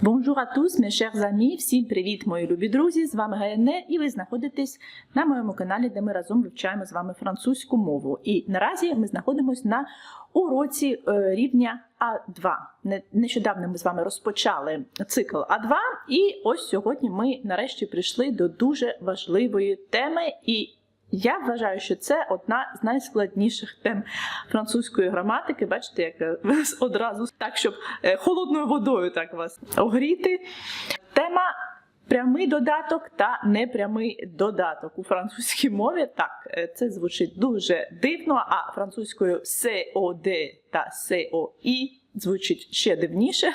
Bonjour à tous, mes всім привіт, мої любі друзі! З вами Гаяне, і ви знаходитесь на моєму каналі, де ми разом вивчаємо з вами французьку мову. І наразі ми знаходимося на уроці е, рівня А2. Нещодавно ми з вами розпочали цикл А2, і ось сьогодні ми нарешті прийшли до дуже важливої теми. І я вважаю, що це одна з найскладніших тем французької граматики. Бачите, як е, одразу так, щоб е, холодною водою так вас огріти. Тема прямий додаток та непрямий додаток у французькій мові. Так, е, це звучить дуже дивно, а французькою COD та COI звучить ще дивніше,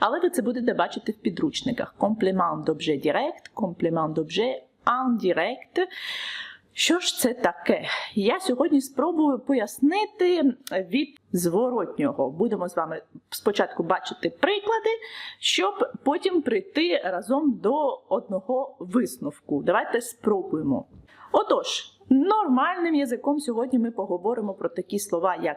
але ви це будете бачити в підручниках. Комплімент d'objet direct, комплімент d'objet indirect. Що ж це таке? Я сьогодні спробую пояснити від зворотнього. Будемо з вами спочатку бачити приклади, щоб потім прийти разом до одного висновку. Давайте спробуємо. Отож, нормальним язиком сьогодні ми поговоримо про такі слова, як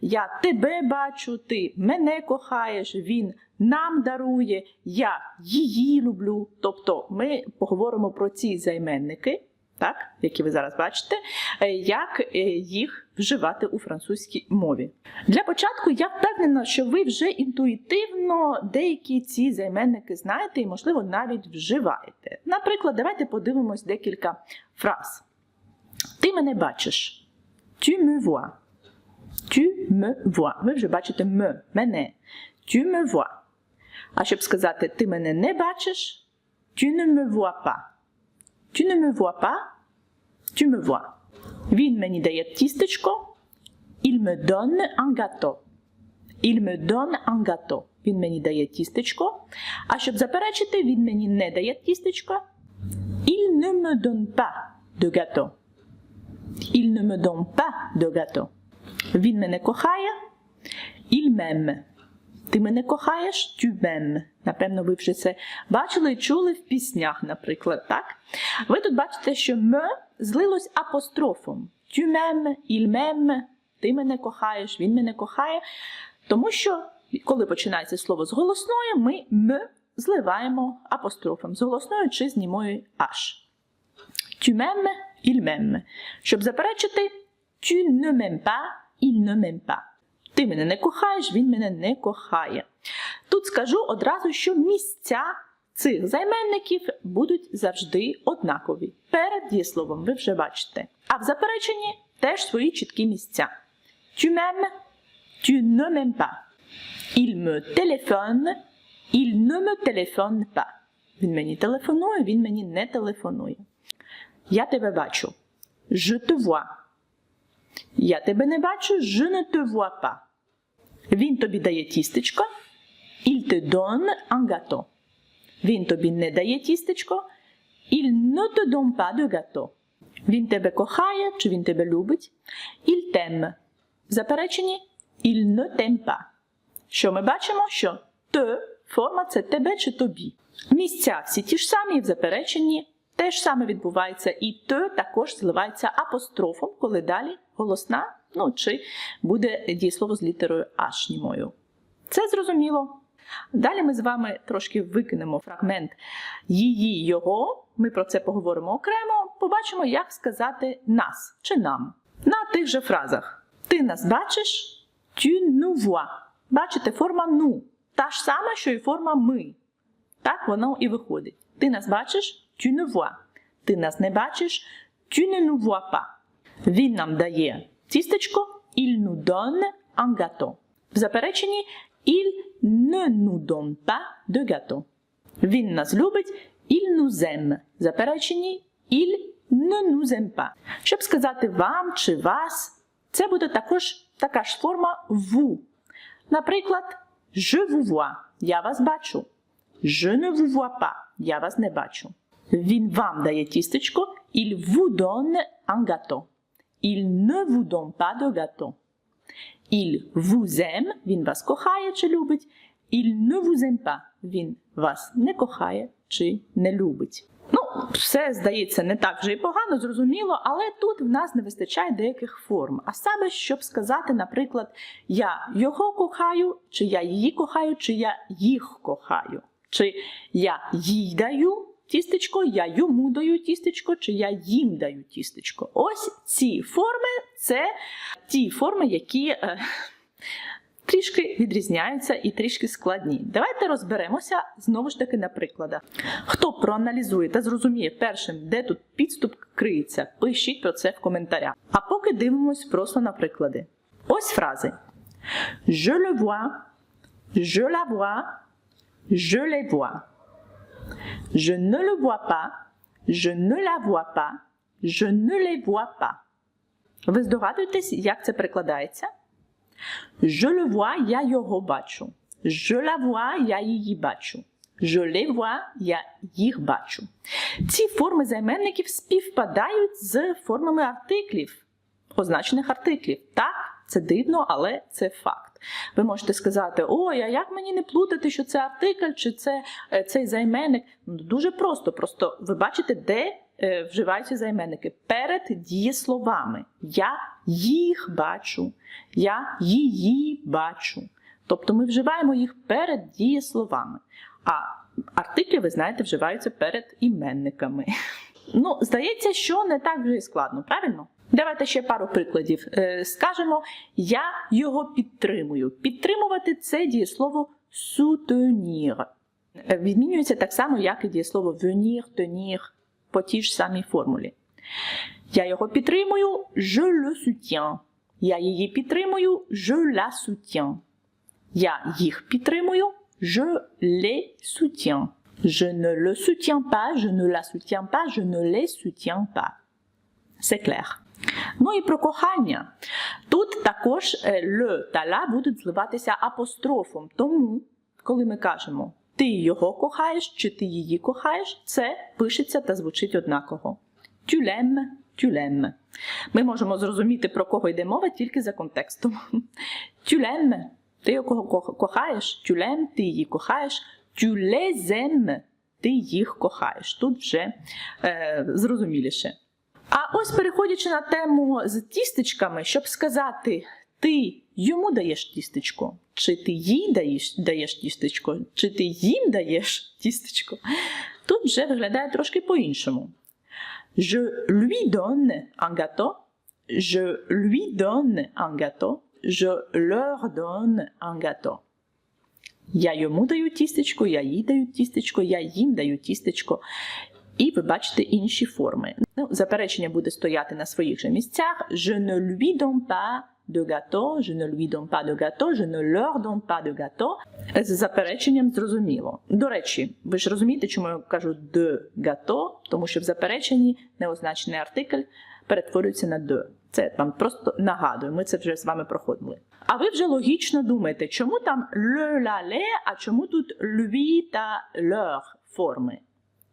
я тебе бачу, ти мене кохаєш, він нам дарує, я її люблю. Тобто ми поговоримо про ці займенники так, які ви зараз бачите, е, як е, їх вживати у французькій мові. Для початку я впевнена, що ви вже інтуїтивно деякі ці займенники знаєте і, можливо, навіть вживаєте. Наприклад, давайте подивимось декілька фраз. Ти мене бачиш. Tu me vois. Tu me vois. Ви вже бачите me, мене. Tu me vois. А щоб сказати ти мене не бачиш, tu ne me vois pas. Tu ne me vois pas, tu me vois. Він мені дає тістечко. Il me donne un gâteau. Il me donne un gâteau. Він мені дає тістечко. А щоб заперечити, він мені не дає тістечко. Il ne me donne pas de gâteau. Il ne me donne pas de gâteau. Він мене кохає. Il m'aime. Ти мене кохаєш, tu. Напевно, ви вже це бачили і чули в піснях, наприклад, так? Ви тут бачите, що м злилось апострофом. Il m'aime, ти мене кохаєш, він мене кохає. Тому що, коли починається слово з голосної, ми м зливаємо апострофом з голосною чи з німою аж. Il m'aime. Щоб заперечити, tu ne m'aimes pas, il ne m'aime pas. Ти мене не кохаєш, він мене не кохає. Тут скажу одразу, що місця цих займенників будуть завжди однакові. Перед дієсловом ви вже бачите. А в запереченні теж свої чіткі місця. Tu m'aimes, tu ne m'aimes pas. Il me téléphone, il ne me téléphone pas. Він мені телефонує, він мені не телефонує. Я тебе бачу. Je te vois. Я тебе не бачу, je ne te vois pas. Він тобі дає тістечко. Il te donne un gâteau. Він тобі не дає тістечко. Il ne te donne pas de gâteau. Він тебе кохає чи він тебе любить. Il t'aime. В запереченні il ne t'aime pas. Що ми бачимо? Що te форма це тебе чи тобі. Місця всі ті ж самі в запереченні те ж саме відбувається, і те також зливається апострофом, коли далі голосна, ну чи буде дієслово з літерою німою. Це зрозуміло. Далі ми з вами трошки викинемо фрагмент її, його. Ми про це поговоримо окремо. Побачимо, як сказати нас чи нам. На тих же фразах. Ти нас бачиш, tu nous vois. Бачите, форма ну. Та ж сама, що і форма ми. Так воно і виходить. Ти нас бачиш, tu ne vois. Ти нас не бачиш, tu ne nous vois pas. Він нам дає тістечко, il nous donne un gâteau. В запереченні il ne nous donne pas de gâteau. Він нас любить, il nous aime. В запереченні il ne nous aime pas. Щоб сказати вам чи вас, це буде також така ж форма vous. Наприклад, je vous vois. Я вас бачу. Je ne vous vois pas. Я вас не бачу. Він вам дає тістечко. Il vous donne un gâteau. Il ne vous donne pas de gâteau. Il vous aime. Він вас кохає чи любить. Il ne vous aime pas. Він вас не кохає чи не любить. Ну, все здається не так вже і погано, зрозуміло, але тут в нас не вистачає деяких форм. А саме, щоб сказати, наприклад, я його кохаю, чи я її кохаю, чи я їх кохаю. Чи я їй даю тістечко, я йому даю тістечко, чи я їм даю тістечко. Ось ці форми це ті форми, які е, трішки відрізняються і трішки складні. Давайте розберемося знову ж таки на прикладах. Хто проаналізує та зрозуміє першим, де тут підступ криється, пишіть про це в коментарях. А поки дивимось просто на приклади. Ось фрази. Je le vois, je la vois, je les vois. Je ne le vois pas, je ne la vois pas, je ne les vois pas. Ви здогадуєтесь, як це перекладається? Je le vois, я його бачу. Je la vois, я її бачу. Je les vois, я їх бачу. Ці форми займенників співпадають з формами артиклів, означених артиклів. Так, це дивно, але це факт. Ви можете сказати, ой, а як мені не плутати, що це артикль, чи це е, цей займенник? Ну, дуже просто. Просто ви бачите, де е, вживаються займенники перед дієсловами. Я їх бачу, я її бачу. Тобто ми вживаємо їх перед дієсловами. А артиклі, ви знаєте, вживаються перед іменниками. Ну, здається, що не так вже і складно, правильно? Давайте ще пару прикладів. Е, Скажемо, я його підтримую. Підтримувати це дієслово soutenir. Е, Відмінюється так само, як і дієслово venir, tenir по тій ж самій формулі. Я його підтримую, je le soutiens. Я її підтримую, je la soutiens. Я їх підтримую, je les soutiens. Je ne le soutiens pas, je ne la soutiens pas, je ne les soutiens pas. C'est clair. Ну і про кохання. Тут також е, «le» та «la» будуть зливатися апострофом. Тому, коли ми кажемо ти його кохаєш чи ти її кохаєш, це пишеться та звучить однаково. Tu l'aimes. Ми можемо зрозуміти, про кого йде мова тільки за контекстом. L'aimes, ти його кохаєш, tu ти її кохаєш, tu ти їх кохаєш. Тут вже е, зрозуміліше. А ось переходячи на тему з тістечками, щоб сказати, ти йому даєш тістечко, чи ти їй даєш, даєш тістечко, чи ти їм даєш тістечко, тут вже виглядає трошки по-іншому. Je lui donne un gâteau, je lui donne un gâteau, je leur donne un gâteau. Я йому даю тістечко, я їй даю тістечко, я їм даю тістечко. І ви бачите інші форми. Ну, заперечення буде стояти на своїх же місцях. Je ne lui donne pas de gâteau, je ne lui donne pas de gâteau, je ne leur donne pas de gâteau. З запереченням зрозуміло. До речі, ви ж розумієте, чому я кажу de gâteau, тому що в запереченні неозначений артикль перетворюється на de. Це вам просто нагадую, ми це вже з вами проходили. А ви вже логічно думаєте, чому там le, la, le, а чому тут lui та leur форми?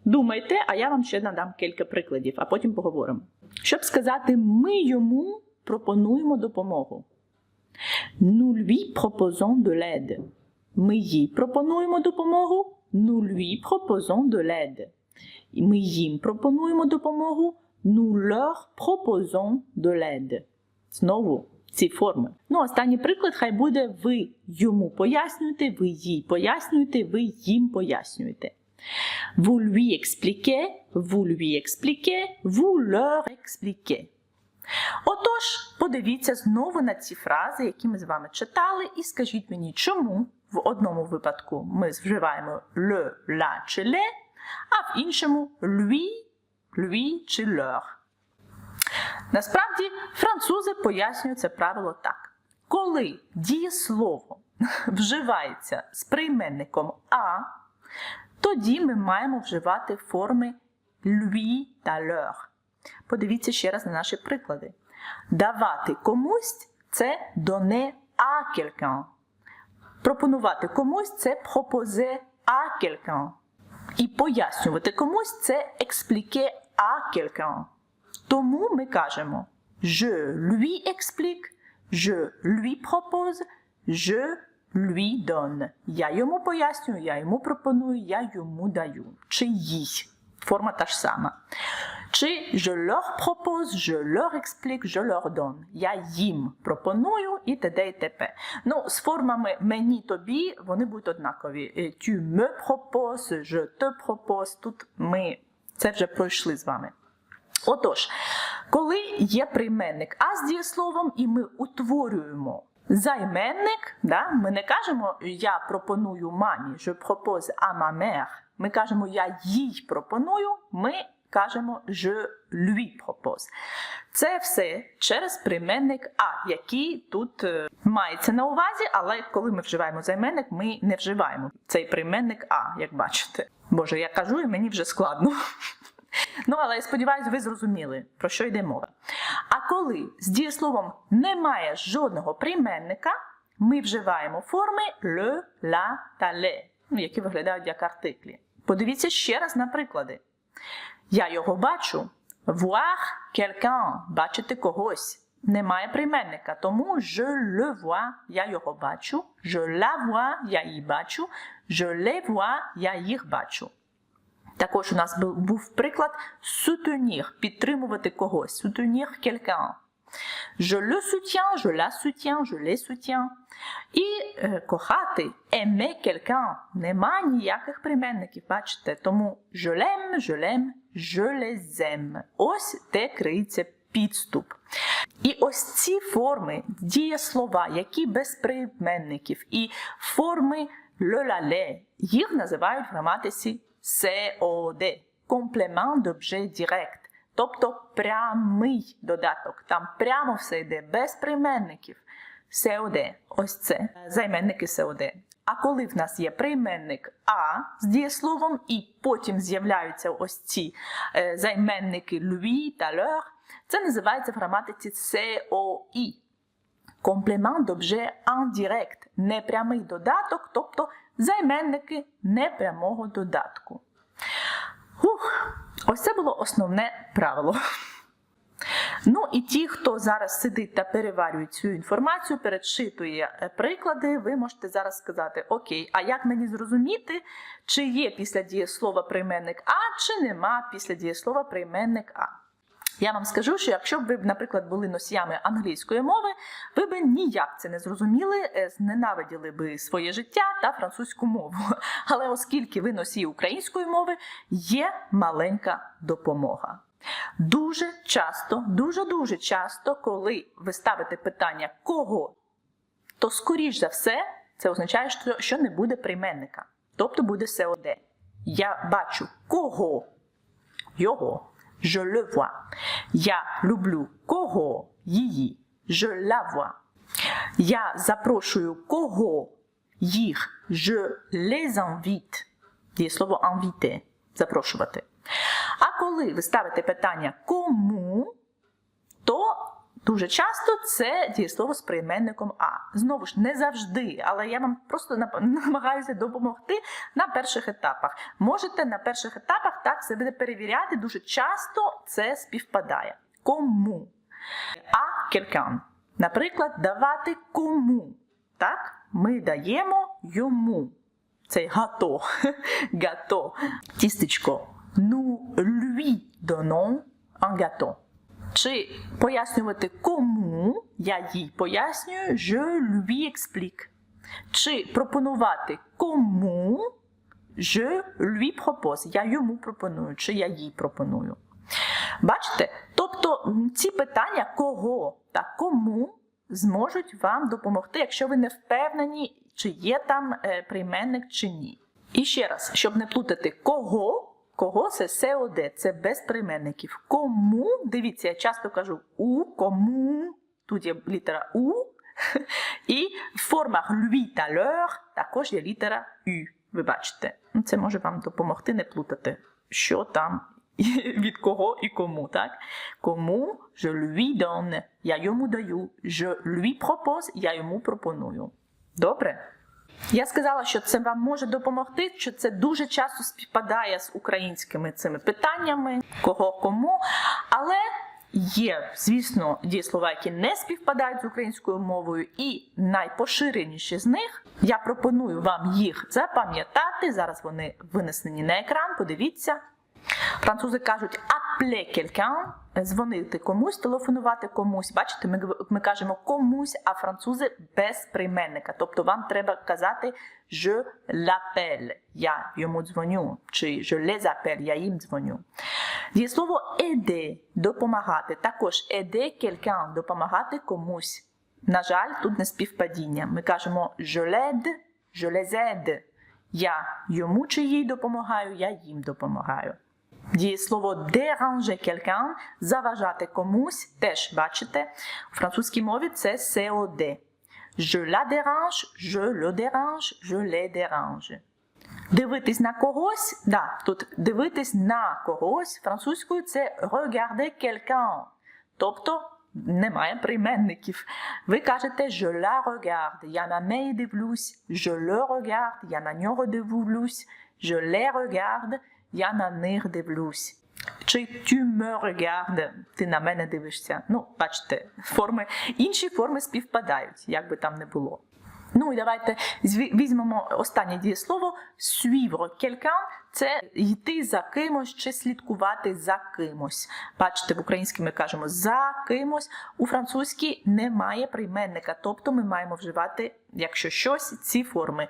Думайте, а я вам ще надам кілька прикладів, а потім поговоримо. Щоб сказати, ми йому пропонуємо допомогу. Nous lui proposons de l'aide. Ми їй пропонуємо допомогу. Nous lui proposons de l'aide. Ми їм пропонуємо допомогу. Nous leur proposons de l'aide. Знову ці форми. Ну, останній приклад хай буде ви йому пояснюєте, ви їй пояснюєте, ви їм пояснюєте. Vous lui expliquez, vous lui expliquez, vous leur expliquez. Отож, подивіться знову на ці фрази, які ми з вами читали, і скажіть мені, чому в одному випадку ми вживаємо le, la чи le, а в іншому lui, lui чи leur. Насправді, французи пояснюють це правило так. Коли дієслово вживається з прийменником а, тоді ми маємо вживати форми lui та leur. Подивіться ще раз на наші приклади. Давати комусь це donner à quelqu'un. Пропонувати комусь це proposer à quelqu'un. І пояснювати комусь це expliquer à quelqu'un. Тому ми кажемо je lui explique, je lui propose, je lui donne. Я йому пояснюю, я йому пропоную, я йому даю. Чи їй. Форма та ж сама. Чи je leur propose, je leur explique, je leur donne. Я їм пропоную і т.д. і т.п. Ну, з формами мені тобі вони будуть однакові. Е, Tu me proposes, je te propose. Тут ми це вже пройшли з вами. Отож, коли є прийменник а з дієсловом, і ми утворюємо займенник, да, ми не кажемо я пропоную мамі, je propose à ma. Ми кажемо я їй пропоную, ми кажемо je lui propose. Це все через прийменник а, який тут е, мається на увазі, але коли ми вживаємо займенник, ми не вживаємо цей прийменник а, як бачите. Боже, я кажу, і мені вже складно. Ну, але я сподіваюся, ви зрозуміли, про що йде мова. А коли з дієсловом немає жодного прийменника, ми вживаємо форми le, la та le, ну, які виглядають як артиклі. Подивіться ще раз на приклади. Я його бачу. Voir quelqu'un – бачити когось. Немає прийменника, тому je le vois – я його бачу, je la vois – я її бачу, je les vois – я їх бачу. Також у нас був, приклад soutenir – підтримувати когось, soutenir quelqu'un. Je le soutiens, je la soutiens, je les soutiens. І е, кохати aimer quelqu'un нема ніяких прийменників, бачите? Тому je l'aime, je l'aime, je les aime. Ось де криється підступ. І ось ці форми, дієслова, які без прийменників, і форми le la le, їх називають в граматиці COD – комплемент d'objet direct. Тобто прямий додаток. Там прямо все йде, без прийменників. COD. Ось це займенники COD. А коли в нас є прийменник А з дієсловом, і потім з'являються ось ці е, займенники lui та leur, це називається в граматиці COI. Комплемент d'objet indirect. Непрямий додаток, тобто займенники непрямого додатку. Ух, ось це було основне правило. Ну і ті, хто зараз сидить та переварює цю інформацію, передчитує е, приклади, ви можете зараз сказати: Окей, а як мені зрозуміти, чи є після дієслова прийменник А, чи нема після дієслова прийменник А? Я вам скажу, що якщо б ви, наприклад, були носіями англійської мови, ви б ніяк це не зрозуміли, е, зненавиділи би своє життя та французьку мову. Але оскільки ви носії української мови, є маленька допомога. Дуже часто, дуже-дуже часто, коли ви ставите питання кого, то скоріш за все це означає, що, не буде прийменника. Тобто буде СОД. Я бачу кого, його. Je le vois. Я люблю кого, її. Je la vois. Я запрошую кого, їх. Je les invite. Є слово inviter – запрошувати. А коли ви ставите питання кому, то дуже часто це дієслово з прийменником А. Знову ж, не завжди, але я вам просто намагаюся допомогти на перших етапах. Можете на перших етапах так себе перевіряти, дуже часто це співпадає. Кому? А quelqu'un. Наприклад, давати кому. Так? Ми даємо йому. Це гато. гато. Тістечко. Nous lui donnons un gâteau. Чи пояснювати кому, я їй пояснюю, je lui explique. Чи пропонувати кому, je lui propose. Я йому пропоную, чи я їй пропоную. Бачите? Тобто ці питання кого та кому зможуть вам допомогти, якщо ви не впевнені, чи є там е, прийменник чи ні. І ще раз, щоб не плутати кого. Кого це СОД, це без прийменників. Кому, дивіться, я часто кажу у, кому, тут є літера У, і в формах lui та leur також є літера Ю. Ви бачите, Ну, це може вам допомогти не плутати, що там від кого і кому. так? Кому je lui donne, я йому даю, je lui propose, я йому пропоную. Добре? Я сказала, що це вам може допомогти, що це дуже часто співпадає з українськими цими питаннями, кого кому. Але є, звісно, дієслова, які не співпадають з українською мовою, і найпоширеніші з них я пропоную вам їх запам'ятати. Зараз вони винесені на екран. Подивіться. Французи кажуть appeler quelqu'un, дзвонити комусь, телефонувати комусь. Бачите, ми, ми кажемо комусь, а французи без прийменника. Тобто вам треба казати je l'appelle, я йому дзвоню, чи je les appelle, я їм дзвоню. Дієслово aider, допомагати. Також aider quelqu'un, допомагати комусь. На жаль, тут не співпадіння. Ми кажемо je l'aide, je les aide. Я йому чи їй допомагаю, я їм допомагаю. Дієслово déranger quelqu'un, заважати комусь, теж бачите, у французькій мові це COD. Je la dérange, je le dérange, je les dérange. Дивитись на когось, да, тут дивитись на когось французькою це regarder quelqu'un. Тобто немає прийменників. Ви кажете je la regarde, я на неї дивлюсь, je le regarde, я на нього дивлюсь, je les regarde, я на них дивлюсь. Чи me regardes, ти на мене дивишся. Ну, бачите, форми, інші форми співпадають, як би там не було. Ну і давайте візьмемо останнє дієслово suivre quelqu'un – це йти за кимось чи слідкувати за кимось. Бачите, в українській ми кажемо за кимось. У французькій немає прийменника, тобто ми маємо вживати, якщо щось, ці форми.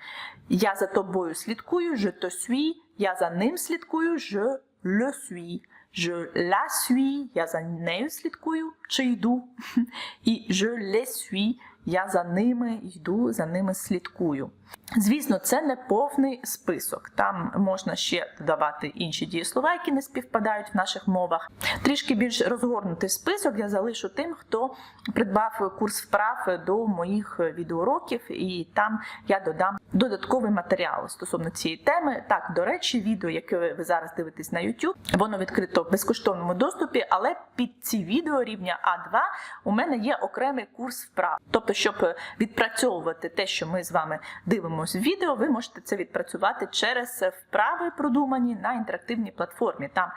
Я за тобою слідкую, je te suis, я за ним слідкую, je le suis. Je la suis, я за нею слідкую чи йду. І je les suis, я за ними йду, за ними слідкую. Звісно, це не повний список. Там можна ще додавати інші дієслова, які не співпадають в наших мовах. Трішки більш розгорнутий список я залишу тим, хто придбав курс вправ до моїх відеоуроків, і там я додам додатковий матеріал стосовно цієї теми. Так, до речі, відео, яке ви зараз дивитесь на YouTube, воно відкрито в безкоштовному доступі, але під ці відео рівня А2 у мене є окремий курс вправ. Тобто, щоб відпрацьовувати те, що ми з вами дивимося в відео, ви можете це відпрацювати через вправи, продумані на інтерактивній платформі. Там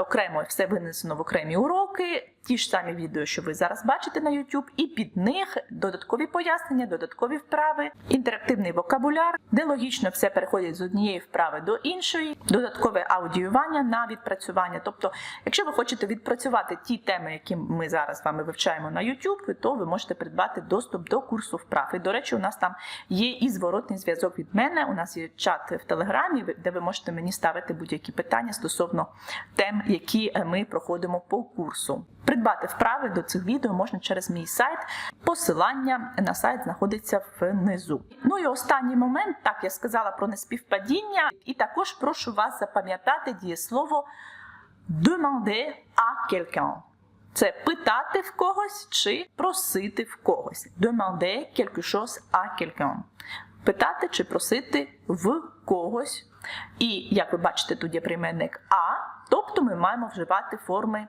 окремо все винесено в окремі уроки, ті ж самі відео, що ви зараз бачите на YouTube, і під них додаткові пояснення, додаткові вправи, інтерактивний вокабуляр, де логічно все переходить з однієї вправи до іншої, додаткове аудіювання на відпрацювання. Тобто, якщо ви хочете відпрацювати ті теми, які ми зараз з вами вивчаємо на YouTube, то ви можете придбати доступ до курсу вправ. І, до речі, у нас там є і зворотний зв'язок від мене. У нас є чат в Телеграмі, де ви можете мені ставити будь-які питання стосовно які е, ми проходимо по курсу. Придбати вправи до цих відео можна через мій сайт. Посилання на сайт знаходиться внизу. Ну і останній момент, так я сказала про неспівпадіння, і також прошу вас запам'ятати дієслово demander à quelqu'un. Це питати в когось чи просити в когось. Demander quelque chose à quelqu'un. Питати чи просити в когось. І, як ви бачите, тут є прийменник а, тобто ми маємо вживати форми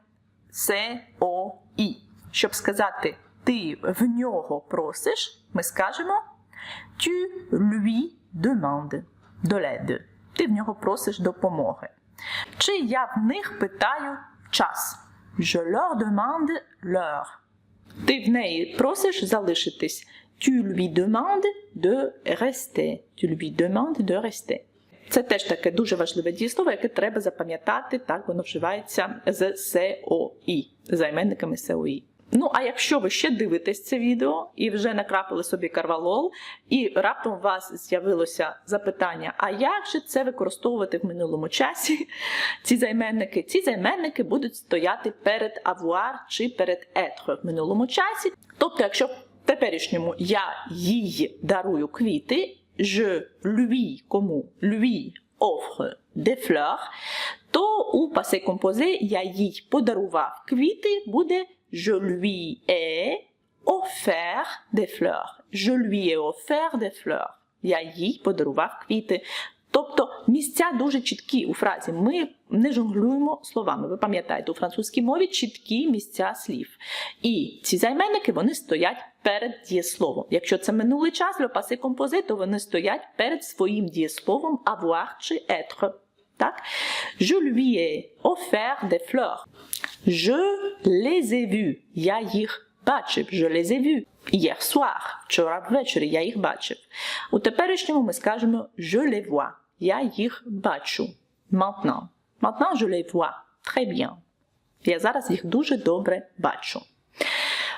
С, О, І. Щоб сказати ти в нього просиш, ми скажемо tu lui demandes de l'aide. Ти в нього просиш допомоги. Чи я в них питаю час? Je leur demande l'heure. Ти в неї просиш залишитись. Tu lui demandes de rester. Tu lui demandes de rester. Це теж таке дуже важливе дієслово, яке треба запам'ятати, так воно вживається з СОІ, займенниками СОІ. Ну, а якщо ви ще дивитесь це відео і вже накрапили собі карвалол, і раптом у вас з'явилося запитання, а як же це використовувати в минулому часі? Ці займенники? Ці займенники будуть стояти перед avoir чи перед être в минулому часі. Тобто, якщо в теперішньому я їй дарую квіти, je lui, кому lui offre des fleurs, то у passé composé я їй подарував квіти, буде je lui ai offert des fleurs. Je lui ai offert des fleurs. Я їй подарував квіти. Тобто місця дуже чіткі у фразі. Ми не жонглюємо словами. Ви пам'ятаєте, у французькій мові чіткі місця слів. І ці займенники вони стоять перед дієсловом. Якщо це минулий час, passé composé, то вони стоять перед своїм дієсловом avoir чи être. Так? Je lui ai offert des fleurs. Je les ai vus. Я їх бачив. Je les ai vus. Hier soir. Вчора ввечері я їх бачив. У теперішньому ми скажемо je les vois. Я їх бачу. Maintenant. Maintenant, je les vois. Très bien. Я зараз їх дуже добре бачу.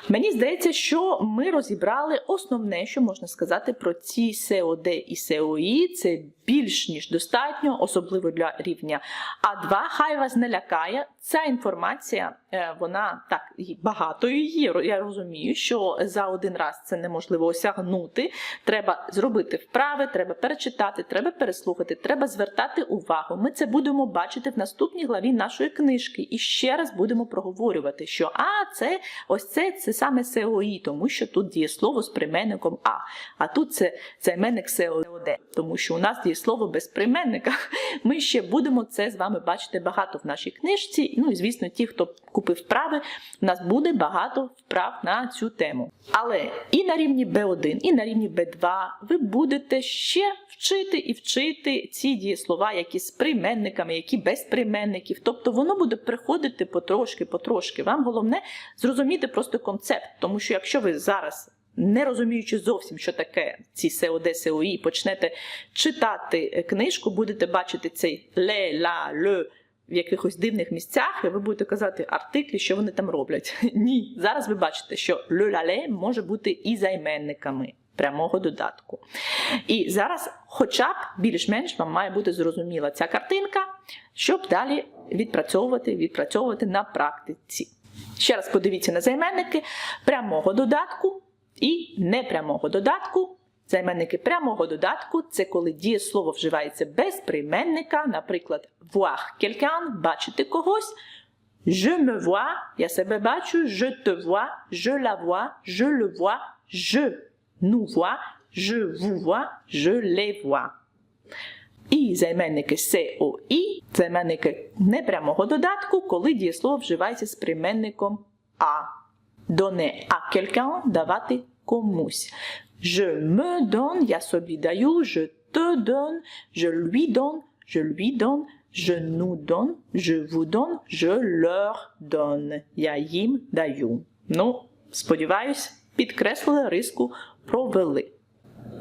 Мені здається, що ми розібрали основне, що можна сказати про ці СОД і СОІ. Це більш ніж достатньо, особливо для рівня А2. Хай вас не лякає. Ця інформація, е, вона так багато її. Я розумію, що за один раз це неможливо осягнути. Треба зробити вправи, треба перечитати, треба переслухати, треба звертати увагу. Ми це будемо бачити в наступній главі нашої книжки. І ще раз будемо проговорювати, що а, це ось це, це саме СОІ, тому що тут дієслово з прийменником А. А тут це займенник СОД, тому що у нас дієслово без прийменника. Ми ще будемо це з вами бачити багато в нашій книжці. Ну і звісно, ті, хто купив вправи, у нас буде багато вправ на цю тему. Але і на рівні B1, і на рівні B2 ви будете ще вчити і вчити ці дієслова, які з прийменниками, які без прийменників. Тобто воно буде приходити потрошки, потрошки. Вам головне зрозуміти просто концепт, тому що якщо ви зараз. Не розуміючи зовсім, що таке ці СОД, СОІ, почнете читати книжку, будете бачити цей ле, ла, ле в якихось дивних місцях, і ви будете казати артиклі, що вони там роблять. Ні, зараз ви бачите, що ле, ла, ле може бути і займенниками прямого додатку. І зараз, хоча б більш-менш вам має бути зрозуміла ця картинка, щоб далі відпрацьовувати, відпрацьовувати на практиці. Ще раз подивіться на займенники прямого додатку і непрямого додатку. Займенники прямого додатку це коли дієслово вживається без прийменника, наприклад, voir quelqu'un, бачити когось. Je me vois, я себе бачу, je te vois, je la vois, je le vois, je nous vois, je vous vois, je les vois. І займенники СОІ, займенники непрямого додатку, коли дієслово вживається з прийменником А. Donner à quelqu'un – давати комусь. Je me donne, я собі даю, je te donne, je lui donne, je lui donne, je nous donne, je vous donne, je leur donne. Я їм даю. Ну, сподіваюсь, підкреслили риску провели.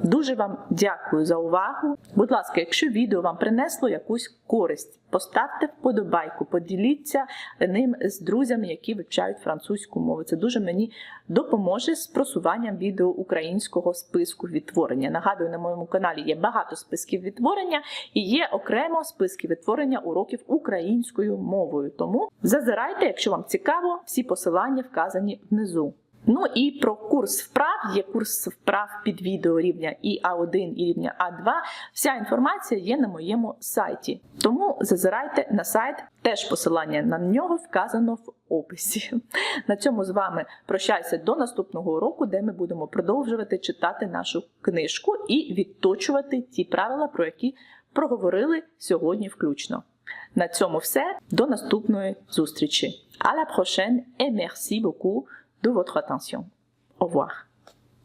Дуже вам дякую за увагу. Будь ласка, якщо відео вам принесло якусь користь, поставте вподобайку, поділіться ним з друзями, які вивчають французьку мову. Це дуже мені допоможе з просуванням відео українського списку відтворення. Нагадую, на моєму каналі є багато списків відтворення і є окремо списки відтворення уроків українською мовою. Тому зазирайте, якщо вам цікаво, всі посилання вказані внизу. Ну і про курс вправ, є курс вправ під відео рівня і А1 і рівня А2. Вся інформація є на моєму сайті. Тому зазирайте на сайт, теж посилання на нього вказано в описі. На цьому з вами прощаюся до наступного уроку, де ми будемо продовжувати читати нашу книжку і відточувати ті правила, про які проговорили сьогодні включно. На цьому все. До наступної зустрічі. À la prochaine et merci beaucoup de votre attention. Au revoir.